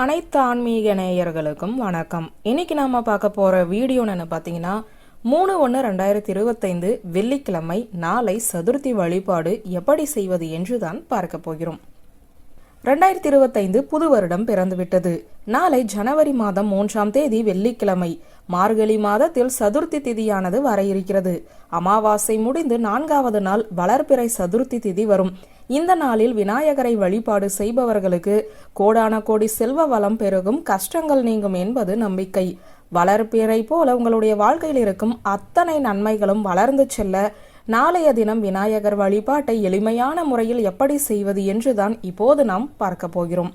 அனைத்து ஆன்மீக நேயர்களுக்கும் வணக்கம். இன்னைக்கு நாம பார்க்க போற வீடியோ என்ன பார்த்தீங்கன்னா மூணு ஒன்று ரெண்டாயிரத்தி இருபத்தைந்து வெள்ளிக்கிழமை நாளை சதுர்த்தி வழிபாடு எப்படி செய்வது என்று தான் பார்க்க போகிறோம். ரெண்டாயிரத்தி இருபத்தைந்து புது வருடம் பிறந்துவிட்டது. நாளை ஜனவரி மாதம் மூன்றாம் தேதி வெள்ளிக்கிழமை. மார்கழி மாதத்தில் சதுர்த்தி திதியானது வர இருக்கிறது. அமாவாசை முடிந்து நான்காவது நாள் வளர்பிறை சதுர்த்தி திதி வரும். இந்த நாளில் விநாயகரை வழிபாடு செய்பவர்களுக்கு கோடான கோடி செல்வ வளம் பெருகும் கஷ்டங்கள் நீங்கும் என்பது நம்பிக்கை. வளர்ப்பிறை போல உங்களுடைய வாழ்க்கையில் இருக்கும் அத்தனை நன்மைகளும் வளர்ந்து செல்ல நாளைய தினம் விநாயகர் வழிபாட்டை எளிமையான முறையில் எப்படி செய்வது என்றுதான் இப்போது நாம் பார்க்க போகிறோம்.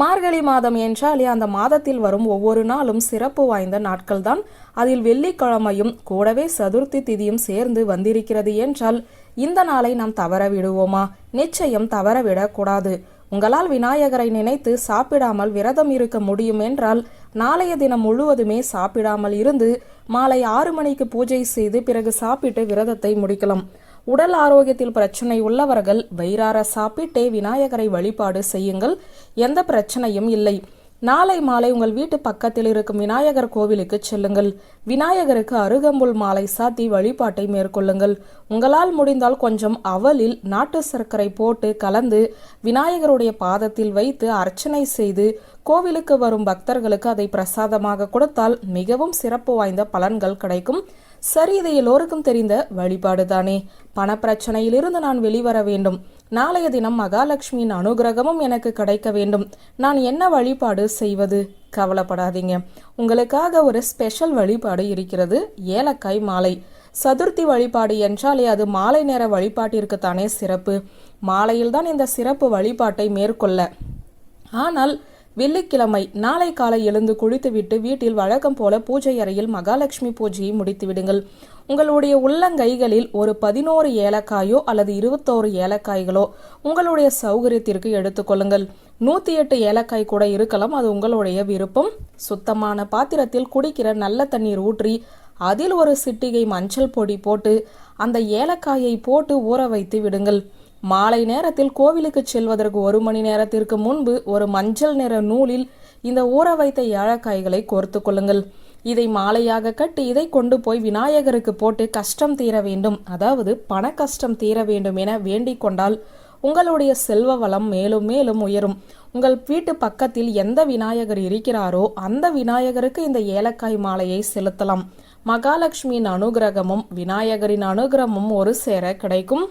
மார்கழி மாதம் என்றாலே அந்த மாதத்தில் வரும் ஒவ்வொரு நாளும் சிறப்பு வாய்ந்த நாட்கள்தான். அதில் வெள்ளிக்கிழமையும் கூடவே சதுர்த்தி திதியும் சேர்ந்து வந்திருக்கிறது என்றால் இந்த நாளை நாம் தவற விடுவோமா? நிச்சயம் தவறவிடக்கூடாது உங்களால் விநாயகரை நினைத்து சாப்பிடாமல் விரதம் இருக்க முடியும் என்றால் நாளைய தினம் முழுவதுமே சாப்பிடாமல் இருந்து மாலை ஆறு மணிக்கு பூஜை செய்து பிறகு சாப்பிட்டு விரதத்தை முடிக்கலாம். உடல் ஆரோக்கியத்தில் பிரச்சனை உள்ளவர்கள் வயிறார சாப்பிட்டே விநாயகரை வழிபாடு செய்யுங்கள். எந்த பிரச்சனையும் இல்லை. நாளை மாலை உங்கள் வீட்டு பக்கத்தில் இருக்கும் விநாயகர் கோவிலுக்கு செல்லுங்கள். விநாயகருக்கு அருகம்புல் மாலை சாத்தி வழிபாட்டை மேற்கொள்ளுங்கள். உங்களால் முடிந்தால் கொஞ்சம் அவலில் நாட்டு சர்க்கரை போட்டு கலந்து விநாயகருடைய பாதத்தில் வைத்து அர்ச்சனை செய்து கோவிலுக்கு வரும் பக்தர்களுக்கு அதை பிரசாதமாக கொடுத்தால் மிகவும் சிறப்பு வாய்ந்த பலன்கள் கிடைக்கும். சரி இது எல்லோருக்கும் தெரிந்த வழிபாடு தானே பணப்பிரச்சனையிலிருந்து நான் வெளிவர வேண்டும். நாளைய தினம் மகாலட்சுமியின் அனுகிரகமும் எனக்கு கிடைக்க வேண்டும். நான் என்ன வழிபாடு செய்வது? கவலைப்படாதீங்க. உங்களுக்காக ஒரு ஸ்பெஷல் வழிபாடு இருக்கிறது ஏலக்காய் மாலை. சதுர்த்தி வழிபாடு என்றாலே அது மாலை நேர வழிபாட்டிற்கு சிறப்பு. மாலையில்தான் இந்த சிறப்பு வழிபாட்டை மேற்கொள்ள. ஆனால் வெள்ளிக்கிழமை நாளை காலை எழுந்து குளித்துவிட்டு வீட்டில் வழக்கம் போல பூஜை அறையில் மகாலட்சுமி பூஜையை முடித்து விடுங்கள் உங்களுடைய உள்ளங்கைகளில் ஒரு பதினோரு ஏலக்காயோ அல்லது இருபத்தோரு ஏலக்காய்களோ உங்களுடைய சௌகரியத்திற்கு எடுத்துக்கொள்ளுங்கள் நூத்தி எட்டு ஏலக்காய் கூட இருக்கலாம் அது உங்களுடைய விருப்பம். சுத்தமான பாத்திரத்தில் குடிக்கிற நல்ல தண்ணீர் ஊற்றி அதில் ஒரு சிட்டிகை மஞ்சள் பொடி போட்டு அந்த ஏலக்காயை போட்டு ஊற வைத்து விடுங்கள். மாலை நேரத்தில் கோவிலுக்கு செல்வதற்கு ஒரு மணி நேரத்திற்கு முன்பு ஒரு மஞ்சள் நிற நூலில் இந்த ஊற வைத்த ஏலக்காய்களை கோர்த்து கொள்ளுங்கள். இதை மாலையாக கட்டி இதை கொண்டு போய் விநாயகருக்கு போட்டு கஷ்டம் தீர வேண்டும். அதாவது பண கஷ்டம் தீர வேண்டும் என வேண்டிக் கொண்டால் உங்களுடைய செல்வ வளம் மேலும் மேலும் உயரும். உங்கள் வீட்டு பக்கத்தில் எந்த விநாயகர் இருக்கிறாரோ அந்த விநாயகருக்கு இந்த ஏலக்காய் மாலையை செலுத்தலாம். மகாலட்சுமியின் அனுகிரகமும் விநாயகரின் அனுகிரகமும் ஒரு சேர கிடைக்கும்.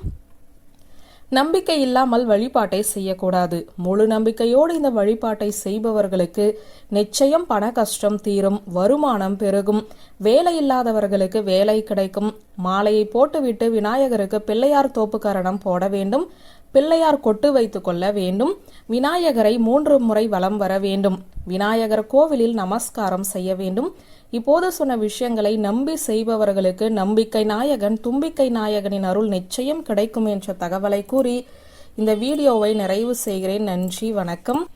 நம்பிக்கை இல்லாமல் வழிபாட்டை செய்யக்கூடாது. முழு நம்பிக்கையோடு இந்த வழிபாட்டை செய்பவர்களுக்கு நிச்சயம் பண கஷ்டம் தீரும் வருமானம் பெருகும் வேலை இல்லாதவர்களுக்கு வேலை கிடைக்கும். மாலையை போட்டுவிட்டு விநாயகருக்கு பிள்ளையார் தோப்புக்கரணம் போட வேண்டும் பிள்ளையார் கொட்டு வைத்து கொள்ள வேண்டும் விநாயகரை மூன்று முறை வலம் வர வேண்டும் விநாயகர் கோவிலில் நமஸ்காரம் செய்ய வேண்டும் இப்போது சொன்ன விஷயங்களை நம்பி செய்பவர்களுக்கு நம்பிக்கை நாயகன் தும்பிக்கை நாயகனின் அருள் நிச்சயம் கிடைக்கும் என்ற தகவலை கூறி இந்த வீடியோவை நிறைவு செய்கிறேன். நன்றி வணக்கம்.